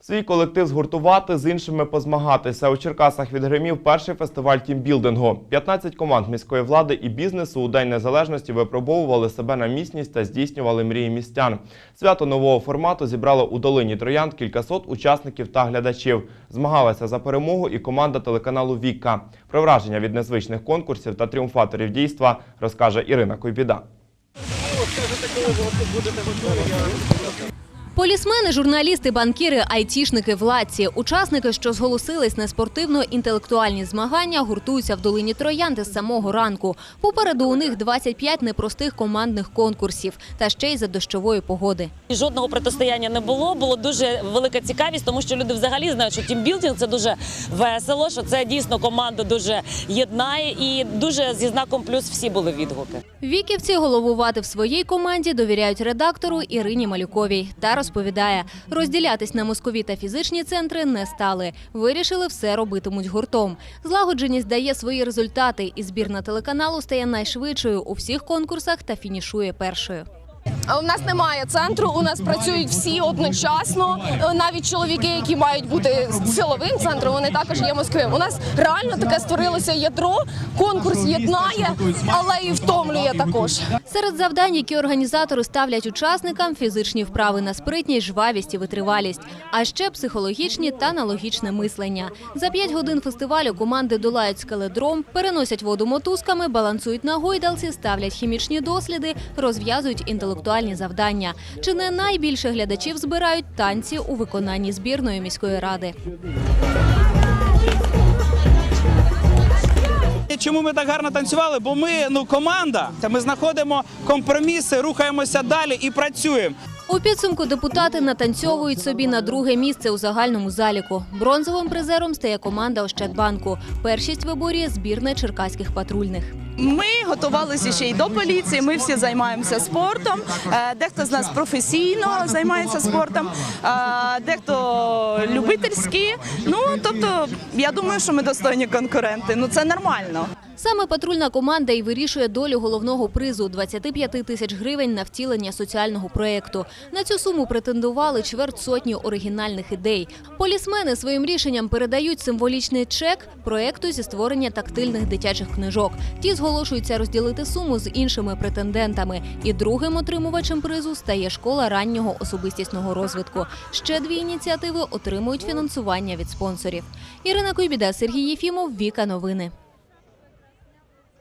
Свій колектив згуртувати, з іншими позмагатися. У Черкасах відгримів перший фестиваль тімбілдингу. 15 команд міської влади і бізнесу у День Незалежності випробовували себе на міцність та здійснювали мрії містян. Свято нового формату зібрало у долині Троянд кількасот учасників та глядачів. Змагалася за перемогу і команда телеканалу Віка. Про враження від незвичних конкурсів та тріумфаторів дійства розкаже Ірина Койбіда. Полісмени, журналісти, банкіри, айтішники, владці, учасники, що зголосились на спортивно-інтелектуальні змагання, гуртуються в долині Троянди з самого ранку. Попереду у них 25 непростих командних конкурсів, та ще й за дощової погоди. Жодного протистояння не було. Було дуже велика цікавість, тому що люди взагалі знають, що тімбілдинг це дуже весело, що це дійсно команда дуже єднає і дуже зі знаком плюс всі були відгуки. Віківці головувати в своїй команді довіряють редактору Ірині Малюковій та розповідає, розділятись на мозкові та фізичні центри не стали. Вирішили все робитимуть гуртом. Злагодженість дає свої результати, і збірна телеканалу стає найшвидшою у всіх конкурсах та фінішує першою. У нас немає центру, у нас працюють всі одночасно. Навіть чоловіки, які мають бути силовим центром, вони також є москвим. У нас реально таке створилося ядро. Конкурс єднає, але і втомлює також. Серед завдань, які організатори ставлять учасникам, фізичні вправи на спритність, жвавість і витривалість, а ще психологічні та аналогічне мислення. За п'ять годин фестивалю команди долають скеледром, переносять воду мотузками, балансують на гойдалці, ставлять хімічні досліди, розв'язують інтелектуальні завдання. Чи не найбільше глядачів збирають танці у виконанні збірної міської ради? Чому ми так гарно танцювали? Бо ми ну команда. Ми знаходимо компроміси, рухаємося далі і працюємо. У підсумку депутати натанцьовують собі на друге місце у загальному заліку. Бронзовим призером стає команда Ощадбанку. Першість виборює збірна черкаських патрульних. Ми готувалися ще й до поліції. Ми всі займаємося спортом. Е, Дехто з нас професійно займається спортом, дехто любительські. Ну тобто, я думаю, що ми достойні конкуренти. Ну це нормально. Саме патрульна команда і вирішує долю головного призу 25 тисяч гривень на втілення соціального проєкту. На цю суму претендували чверть сотні оригінальних ідей. Полісмени своїм рішенням передають символічний чек проєкту зі створення тактильних дитячих книжок. Ті зголошуються розділити суму з іншими претендентами. І другим отримувачем призу стає школа раннього особистісного розвитку. Ще дві ініціативи отримують фінансування від спонсорів. Ірина Койбіда, Сергій Єфімов, Віка Новини.